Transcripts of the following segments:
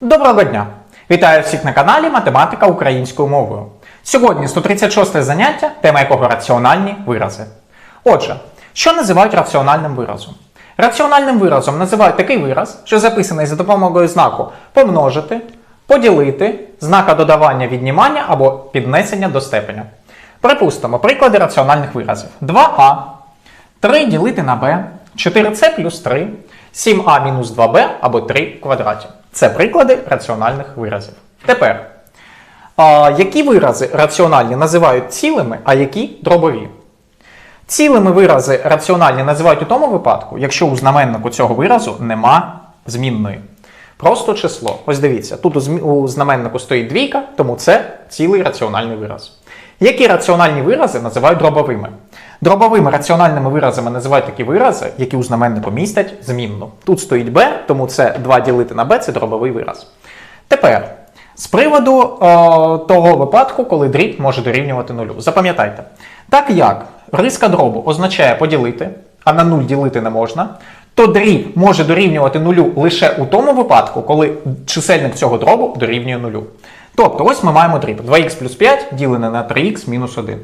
Доброго дня! Вітаю всіх на каналі Математика українською мовою. Сьогодні 136 заняття, тема якого раціональні вирази. Отже, що називають раціональним виразом? Раціональним виразом називають такий вираз, що записаний за допомогою знаку помножити, поділити, знака додавання віднімання або піднесення до степеня. Припустимо, приклади раціональних виразів. 2а 3 ділити на b, 4c плюс 3, 7a мінус 2b або 3 в квадраті. Це приклади раціональних виразів. Тепер, а, які вирази раціональні називають цілими, а які дробові? Цілими вирази раціональні називають у тому випадку, якщо у знаменнику цього виразу нема змінної. Просто число. Ось дивіться, тут у знаменнику стоїть двійка, тому це цілий раціональний вираз. Які раціональні вирази називають дробовими? Дробовими раціональними виразами називають такі вирази, які у знаменнику містять змінну. Тут стоїть b, тому це 2 ділити на b це дробовий вираз. Тепер, з приводу е, того випадку, коли дріб може дорівнювати нулю. Запам'ятайте, так як риска дробу означає поділити, а на нуль ділити не можна, то дріб може дорівнювати нулю лише у тому випадку, коли чисельник цього дробу дорівнює нулю. Тобто, ось ми маємо дріб 2х плюс 5 ділене на 3х мінус 1.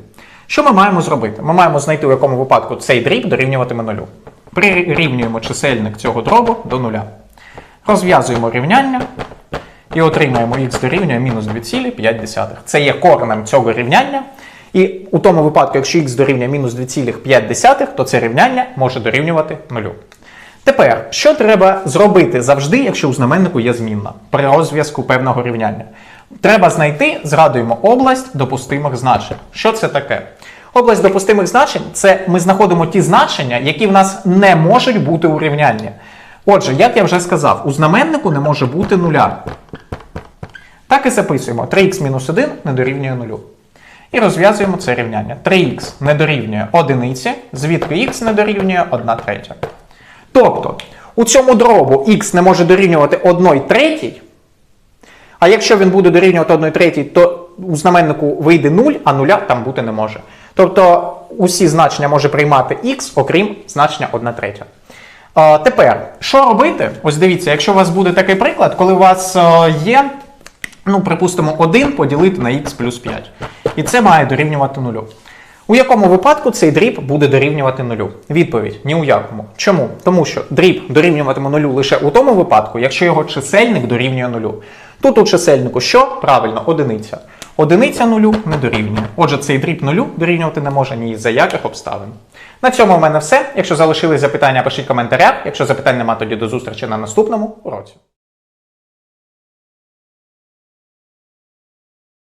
Що ми маємо зробити? Ми маємо знайти, у якому випадку цей дріб дорівнюватиме нулю. Прирівнюємо чисельник цього дробу до нуля. Розв'язуємо рівняння і отримаємо х дорівнює мінус 2,5. Це є коренем цього рівняння. І у тому випадку, якщо х дорівнює мінус 2,5, то це рівняння може дорівнювати нулю. Тепер, що треба зробити завжди, якщо у знаменнику є змінна при розв'язку певного рівняння? Треба знайти, згадуємо, область допустимих значень. Що це таке? Область допустимих значень це ми знаходимо ті значення, які в нас не можуть бути у рівнянні. Отже, як я вже сказав, у знаменнику не може бути нуля. Так і записуємо 3х-1 не дорівнює нулю. І розв'язуємо це рівняння. 3х не дорівнює одиниці, звідки х не дорівнює 1 третя. Тобто, у цьому дробу х не може дорівнювати 1 третій, а якщо він буде дорівнювати 1 третій, то у знаменнику вийде 0, а нуля там бути не може. Тобто усі значення може приймати х, окрім значення 1 третя. Тепер, що робити? Ось дивіться, якщо у вас буде такий приклад, коли у вас е, є, ну, припустимо, 1 поділити на х плюс 5. І це має дорівнювати нулю. У якому випадку цей дріб буде дорівнювати нулю? Відповідь ні у якому. Чому? Тому що дріб дорівнюватиме нулю лише у тому випадку, якщо його чисельник дорівнює нулю. Тут у чисельнику що? Правильно, одиниця. Одиниця нулю не дорівнює. Отже, цей дріб нулю дорівнювати не може ні за яких обставин. На цьому в мене все. Якщо залишились запитання, пишіть коментарях. Якщо запитань нема, тоді до зустрічі на наступному уроці.